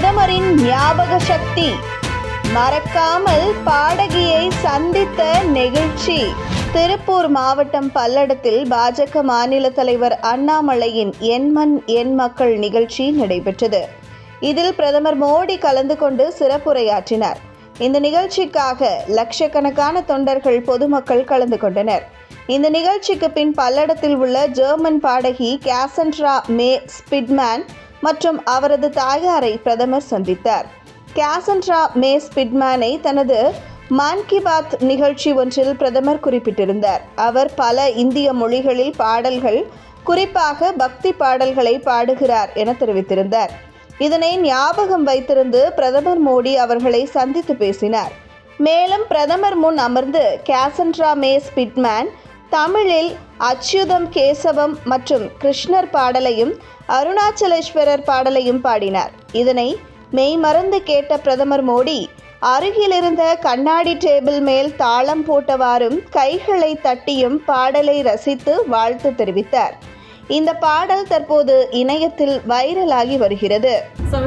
பிரதமரின் ஞாபக சக்தி. மறக்காமல் பாடகியை சந்தித்த நெகிழ்ச்சி. திருப்பூர் மாவட்டம் பல்லடத்தில் பாஜக மாநில தலைவர் அண்ணாமலையின் எண்மண் எண் மக்கள் நிகழ்ச்சி நடைபெற்றது. இதில் பிரதமர் மோடி கலந்து கொண்டு சிறப்புரையாற்றினார். இந்த நிகழ்ச்சிக்காக லட்சக்கணக்கான தொண்டர்கள் பொதுமக்கள் கலந்து கொண்டனர். இந்த நிகழ்ச்சிக்கு பின் பல்லடத்தில் உள்ள ஜெர்மன் பாடகி கேசன்ட்ரா மே ஸ்பிட்மேன் மற்றும் அவரது தாயாரை பிரதமர் சந்தித்தார். கேசன்ட்ரா மே ஸ்பிட்மேனை தனது மான் கி பாத் நிகழ்ச்சி ஒன்றில் பிரதமர் குறிப்பிட்டிருந்தார். அவர் பல இந்திய மொழிகளில் பாடல்கள் குறிப்பாக பக்தி பாடல்களை பாடுகிறார் என தெரிவித்திருந்தார். இதனை ஞாபகம் வைத்திருந்து பிரதமர் மோடி அவர்களை சந்தித்து பேசினார். மேலும் பிரதமர் முன் அமர்ந்து கேசன்ட்ரா மே ஸ்பிட்மேன் தமிழில் அச்சுதம் கேசவம் மற்றும் கிருஷ்ணர் பாடலையும் அருணாச்சலேஸ்வரர் பாடலையும் பாடினார். இதனை மெய்மறந்து கேட்ட பிரதமர் மோடி அருகிலிருந்த கண்ணாடி டேபிள் மேல் தாளம் போட்டவாறும் கைகளை தட்டியும் பாடலை ரசித்து வாழ்த்து தெரிவித்தார். இந்த பாடல் தற்போது இணையத்தில் வைரலாகி வருகிறது. So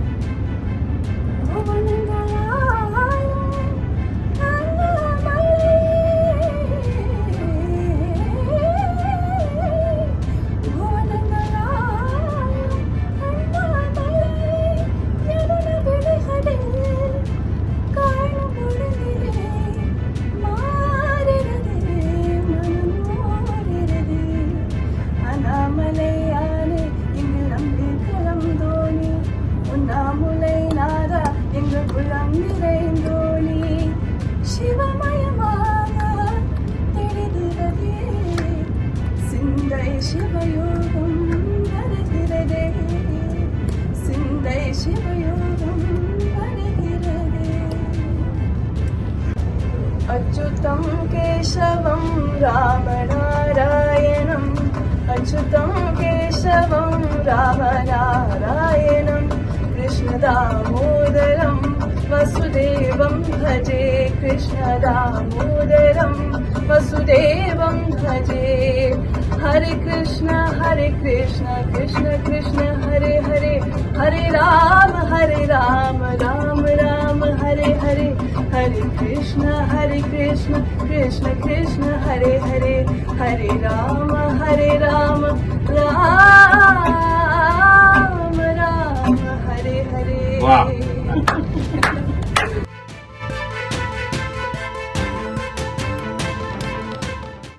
திருமலையானே எங்கள் அங்கு கலந்தோனி உண்ணாமுலை நாதா எங்கள் குழந்திரைந்தோனி சிவமயமாக தெரிகிறதே சிந்தை சிவயோகம் வருகிறதே. சிந்தை சிவயோகம் வருகிறதே. அச்சுதம் கேசவம் ராமநாராயணம். அச்சுதம் രാമനാരായണം കൃഷ്ണദാമോദരം വസുദേവം ഭജേ കൃഷ്ണദാമോദരം വസുദേവം ഭജേ ഹരേ കൃഷ്ണ ഹരേ കൃഷ്ണ കൃഷ്ണ കൃഷ്ണ ഹരേ ഹരേ ഹരേ രാമ ഹരേ രാമ രാമ രാമ ഹരേ ഹരേ ഹരേ കൃഷ്ണ ഹരേ കൃഷ്ണ കൃഷ്ണ കൃഷ്ണ ഹരേ ഹരേ ഹരേ രാമ ഹരേ രാമ രാമ